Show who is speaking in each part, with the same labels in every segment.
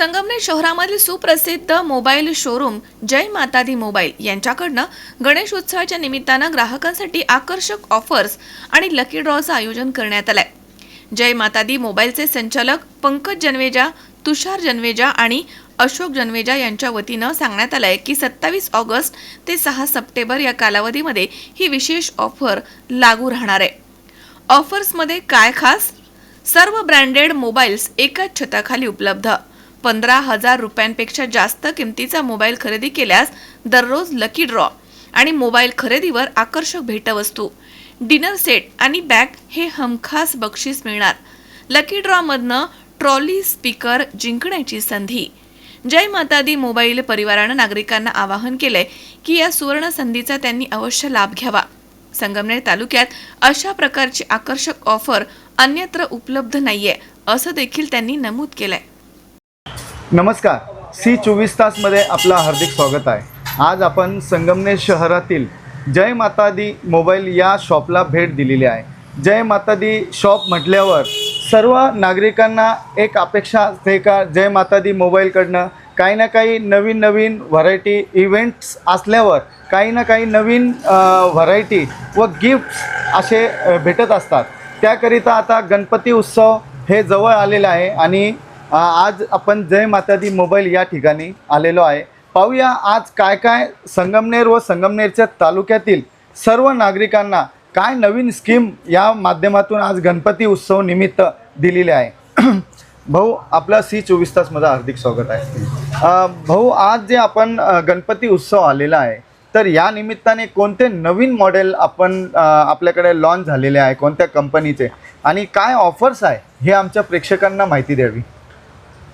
Speaker 1: संगमनेर शहरामधील सुप्रसिद्ध mobile showroom Jai Matadi mobile यांच्याकडनं Ganesh उत्सवाच्या निमित्तानं ग्राहकांसाठी आकर्षक ऑफर्स आणि लकी ड्रॉचं आयोजन करण्यात आलंय. जय मातादी मोबाईलचे संचालक पंकज जनवेजा तुषार जनवेजा आणि अशोक जनवेजा यांच्या वतीनं सांगण्यात आलंय की सत्तावीस ऑगस्ट ते सहा सप्टेंबर या कालावधीमध्ये ही विशेष ऑफर लागू राहणार आहे. ऑफर्समध्ये काय खास? सर्व ब्रँडेड मोबाईल्स एकाच छताखाली उपलब्ध. पंधरा हजार रुपयांपेक्षा जास्त किमतीचा मोबाईल खरेदी केल्यास दररोज लकी ड्रॉ आणि मोबाईल खरेदीवर आकर्षक भेटवस्तू डिनर सेट आणि बॅग हे हमखास बक्षीस मिळणार. लकी ड्रॉमधनं ट्रॉली स्पीकर जिंकण्याची संधी. जय मातादी मोबाईल परिवारानं नागरिकांना आवाहन केलंय की या सुवर्ण संधीचा त्यांनी अवश्य लाभ घ्यावा. संगमनेर तालुक्यात अशा प्रकारची आकर्षक ऑफर अन्यत्र उपलब्ध नाहीये असं देखील त्यांनी नमूद केलंय.
Speaker 2: नमस्कार. सी चोवीस तासमध्ये आपलं हार्दिक स्वागत आहे. आज आपण संगमनेर शहरातील जय माता दी मोबाईल या शॉपला भेट दिलेली आहे. जय माता दी शॉप म्हटल्यावर सर्व नागरिकांना एक अपेक्षा असते का जय माता दी मोबाईलकडनं काही ना काही नवीन नवीन व्हरायटी इव्हेंट्स असल्यावर काही ना काही नवीन व्हरायटी व गिफ्ट्स असे भेटत असतात. त्याकरिता आता गणपती उत्सव हे जवळ आलेलं आहे आणि आज आपण जय मातादी मोबाईल या ठिकाणी आलेलो आहे. पाहूया आज काय काय संगमनेर व संगमनेरच्या तालुक्यातील सर्व नागरिकांना काय नवीन स्कीम या माध्यमातून आज गणपती उत्सव निमित्त दिलेले आहे. भाऊ आपला सी चोवीस तासमध्ये हार्दिक स्वागत आहे. भाऊ आज जे आपण गणपती उत्सव आलेला आहे तर या निमित्ताने कोणते नवीन मॉडेल आपण आपल्याकडे लॉन्च झालेले आहे कोणत्या कंपनीचे आणि काय ऑफर्स आहे हे आमच्या प्रेक्षकांना माहिती द्यावी.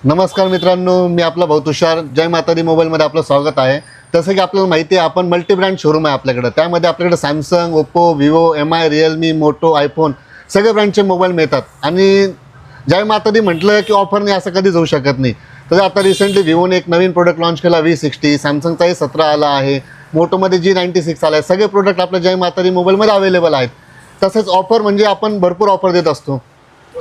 Speaker 3: नमस्कार मित्रांनो मी आपला भाऊ तुषार. जय मातादी मोबाईलमध्ये आपलं स्वागत आहे. तसं की आपल्याला माहिती आहे आपण मल्टीब्रँड शोरूम आहे आपल्याकडं. त्यामध्ये आपल्याकडे Samsung Oppo Vivo M I Realme Moto iPhone सगळे ब्रँडचे मोबाईल मिळतात. आणि जय मातादी म्हटलं की ऑफर नाही असं कधीच होऊ शकत नाही. तर आता रिसेंटली विवोने एक नवीन प्रोडक्ट लॉन्च केला व्ही सिक्स्टी सॅमसंगचाही सतरा आला आहे. मोटोमध्ये जी नाईन्टी सिक्स आला आहे सगळे प्रोडक्ट आपल्या जय मातादी मोबाईलमध्ये अवेलेबल आहेत. तसेच ऑफर म्हणजे आपण भरपूर ऑफर देत असतो.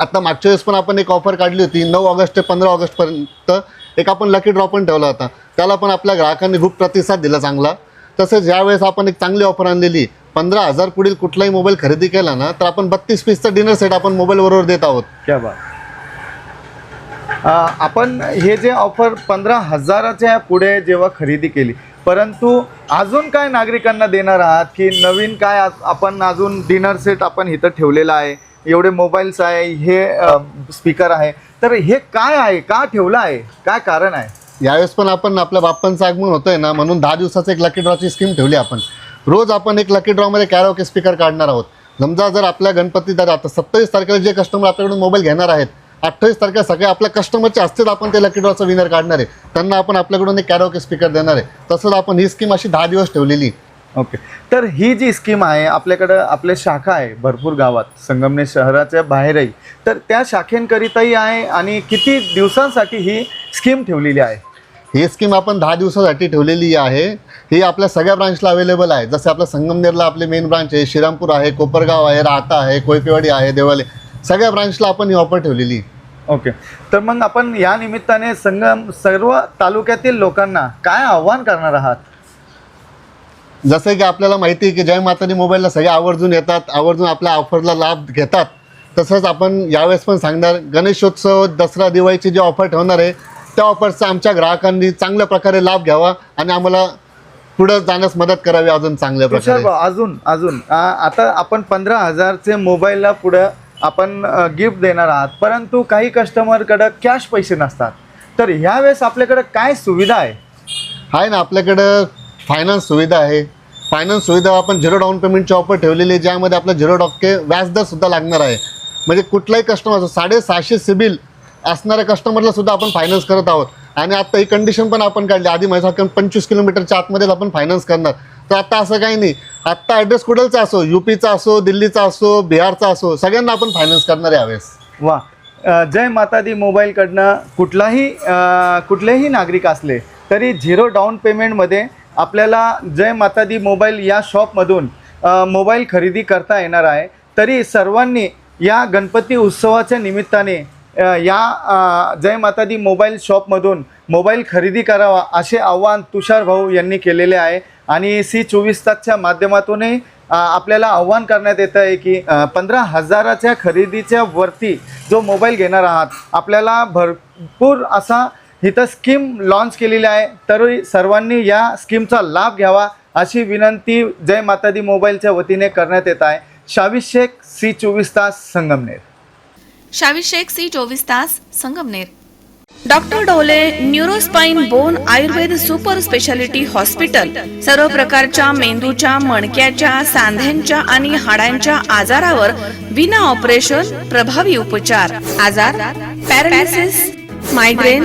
Speaker 3: आता मागच्या वेळेस पण आपण एक ऑफर काढली होती नऊ ऑगस्ट ते पंधरा ऑगस्टपर्यंत एक आपण लकी ड्रॉ पण ठेवला होता. त्याला पण आपल्या ग्राहकांनी खूप प्रतिसाद दिला चांगला. तसेच यावेळेस आपण एक चांगली ऑफर आणलेली पंधरा हजार पुढील कुठलाही मोबाईल खरेदी केला ना तर आपण बत्तीस पीसचा डिनर सेट आपण मोबाईलबरोबर देत आहोत.
Speaker 2: क्या बात. आपण हे जे ऑफर पंधरा हजाराच्या पुढे जेव्हा खरेदी केली परंतु अजून काय नागरिकांना देणार आहात की नवीन काय आज आपण अजून डिनर सेट आपण इथं ठेवलेला आहे? एवढे मोबाईल्स आहे हे स्पीकर आहे. तर हे काय आहे? का ठेवलं आहे? काय कारण आहे?
Speaker 3: यावेळेस पण आपण आपल्या बाप्पांचं आगमन होतंय ना म्हणून दहा दिवसाचं एक लकी ड्रॉची स्कीम ठेवली आपण. रोज आपण एक लकी ड्रॉमध्ये कॅरोके स्पीकर काढणार आहोत. समजा जर आपल्या गणपती जर आता सत्तावीस तारखेला जे कस्टमर आपल्याकडून मोबाईल घेणार आहेत अठ्ठावीस तारखेला सगळे आपल्या कस्टमरचे असतील आपण ते लकी ड्रॉचं विनर काढणार आहे. त्यांना आपण आपल्याकडून एक कॅरोके स्पीकर देणार आहे. तसंच आपण ही स्कीम अशी दहा दिवस ठेवलेली.
Speaker 2: ओके तर ही जी स्कीम आहे आपल्याकडं आपले शाखा आहे भरपूर गावात संगमनेर शहराच्या बाहेरही. तर त्या शाखेंकरिताही आहे आणि किती दिवसांसाठी ही स्कीम ठेवलेली आहे?
Speaker 3: ही स्कीम आपण दहा दिवसासाठी ठेवलेली आहे. ही आपल्या सगळ्या ब्रांचला अवेलेबल आहे. जसे आपल्या संगमनेरला आपले मेन ब्रांच आहे श्रीरामपूर आहे कोपरगाव आहे राहता आहे कोयपेवाडी आहे देवाले. सगळ्या ब्रांचला आपण ही ऑफर ठेवलेली.
Speaker 2: ओके तर मग आपण या निमित्ताने संगम सर्व तालुक्यातील लोकांना काय आव्हान करणार आहात?
Speaker 3: जसं की आपल्याला माहिती आहे की जय मातानी मोबाईलला सगळे आवर्जून येतात आवर्जून आपल्या ऑफरला लाभ घेतात. तसंच आपण यावेळेस पण सांगणार गणेशोत्सव दसरा दिवाळीची जी ऑफर ठेवणार आहे त्या ऑफरचा आमच्या ग्राहकांनी चांगल्या प्रकारे लाभ घ्यावा आणि आम्हाला पुढं जाण्यास मदत करावी अजून चांगल्या प्रकारे.
Speaker 2: अजून अजून. आता आपण पंधरा हजारचे मोबाईलला पुढं आपण गिफ्ट देणार आहात. परंतु काही कस्टमरकडं कॅश पैसे नसतात. तर ह्यावेळेस आपल्याकडं काय सुविधा आहे?
Speaker 3: आहे ना आपल्याकडं फायनान्स सुविधा आहे. फायनान्स सुविधा आपण झिरो डाऊन पेमेंटची ऑफर ठेवलेली आहे ज्यामध्ये आपलं झिरो टक्के व्याजदर सुद्धा लागणार आहे. म्हणजे कुठलाही कस्टमर असो साडेसहाशे सिबिल असणाऱ्या कस्टमरला सुद्धा आपण फायनान्स करत आहोत. आणि आता ही कंडिशन पण आपण काढली. आधी माझ्या पंचवीस किलोमीटरच्या आतमध्येच आपण फायनान्स करणार. तर आत्ता असं काही नाही. आत्ता ॲड्रेस कुठलचा असो युपीचा असो दिल्लीचा असो बिहारचा असो सगळ्यांना आपण फायनान्स करणार आहे यावेळेस.
Speaker 2: वा जय माता दी मोबाईलकडनं कुठलाही कुठलेही नागरिक असले तरी झिरो डाऊन पेमेंटमध्ये आपल्याला जय माता दी मोबाईल या शॉपमधून मोबाईल खरेदी करता येणार आहे. तरी सर्वांनी या गणपती उत्सवाच्या निमित्ताने या जय माता दी मोबाईल शॉपमधून मोबाईल खरेदी करावा असे आव्हान तुषार भाऊ यांनी केलेले आहे. आणि सी चोवीस तासच्या माध्यमातूनही आपल्याला आव्हान करण्यात येतं आहे की पंधरा हजाराच्या खरेदीच्या वरती जो मोबाईल घेणार आहात आपल्याला भरपूर असा इथं स्कीम लॉन्च केलेली आहे. तरी सर्वांनी या स्कीमचा लाभ घ्यावा अशी विनंती जय माता दी मोबाईलच्या वतीने करण्यात येत आहे. शावी शेख सी चोवीस तास संगमनेर.
Speaker 1: शावी शेख सी चोवीस तास Sangamner. Doctor Dole neurospine bone Ayurveda super speciality hospital सर्व प्रकारच्या मेंदूच्या मणक्याच्या सांध्यांच्या आणि हाडांच्या आजारावर विना ऑपरेशन प्रभावी उपचार. आजार paralysis migraine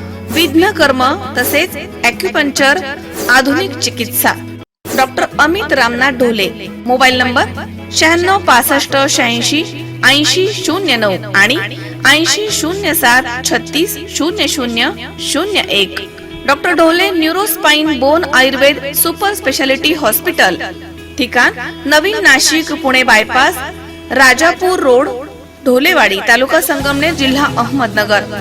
Speaker 1: विघ्नकर्म तसेच ॲक्युपंक्चर आधुनिक चिकित्सा. Doctor Amit Ramnath Dhole mobile number शहाण्णव पासष्ट शहाऐंशी ऐंशी शून्य नऊ आणि ऐंशी शून्य सात छत्तीस शून्य शून्य शून्य एक. Doctor Dhole neurospine bone Ayurveda super speciality hospital ठिकाण नवीन नाशिक पुणे बायपास राजापूर रोड ढोलेवाडी तालुका संगमनेर जिल्हा अहमदनगर.